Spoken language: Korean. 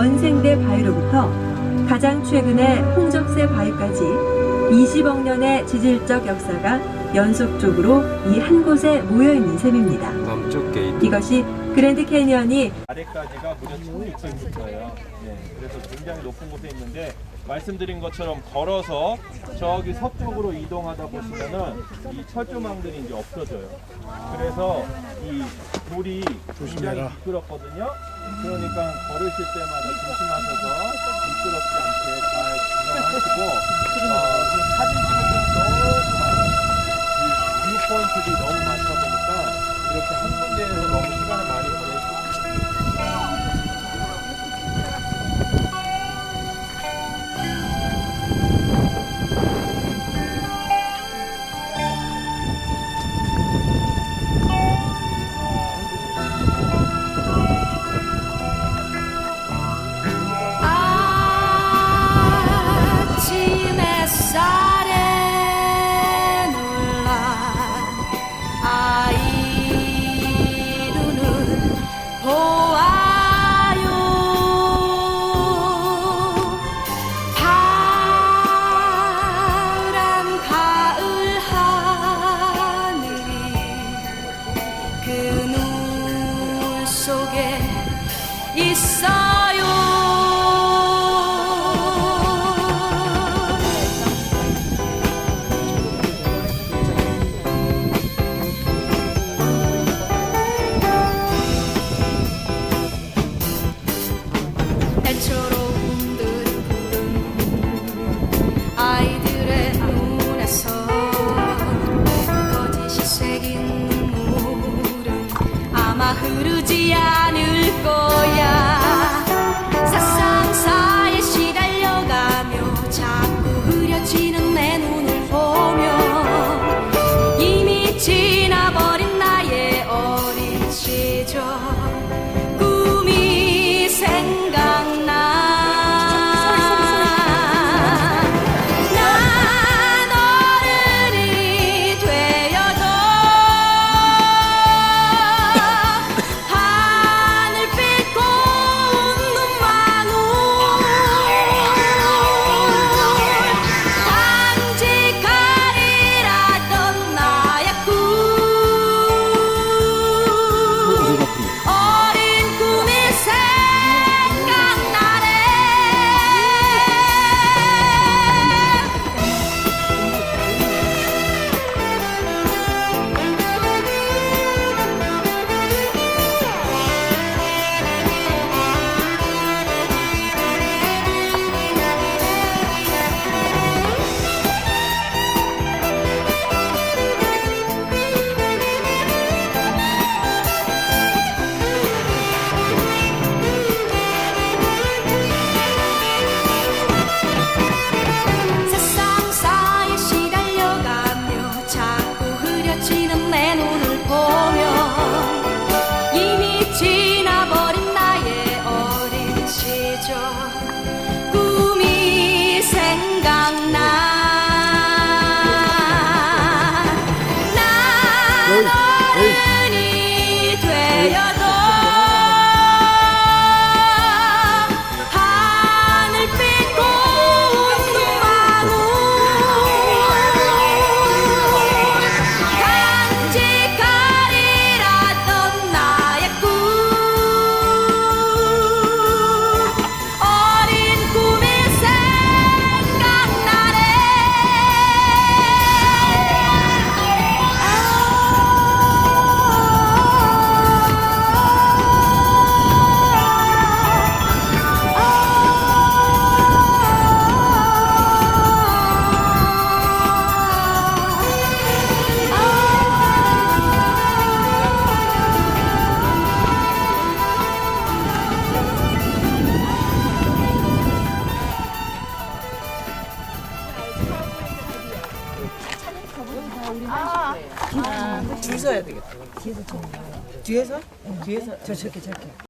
원생대 바위로부터 가장 최근의 홍적세 바위까지 20억 년의 지질적 역사가 연속적으로 이 한 곳에 모여 있는 셈입니다. 남쪽 게이트 이것이 그랜드 캐니언이 아래까지가 무려 1600m예요. 네, 그래서 굉장히 높은 곳에 있는데 말씀드린 것처럼 걸어서 저기 서쪽으로 이동하다 보시면은 이 철조망들이 이제 없어져요. 그래서 이 돌이 굉장히 미끄럽거든요. 그러니까 걸으실 때마다 조심하셔서 미끄럽지 않게 잘 구경하시고 줄 서야 되겠다. 뒤에서 뒤에서? 뒤에서? 저 저렇게 저렇게.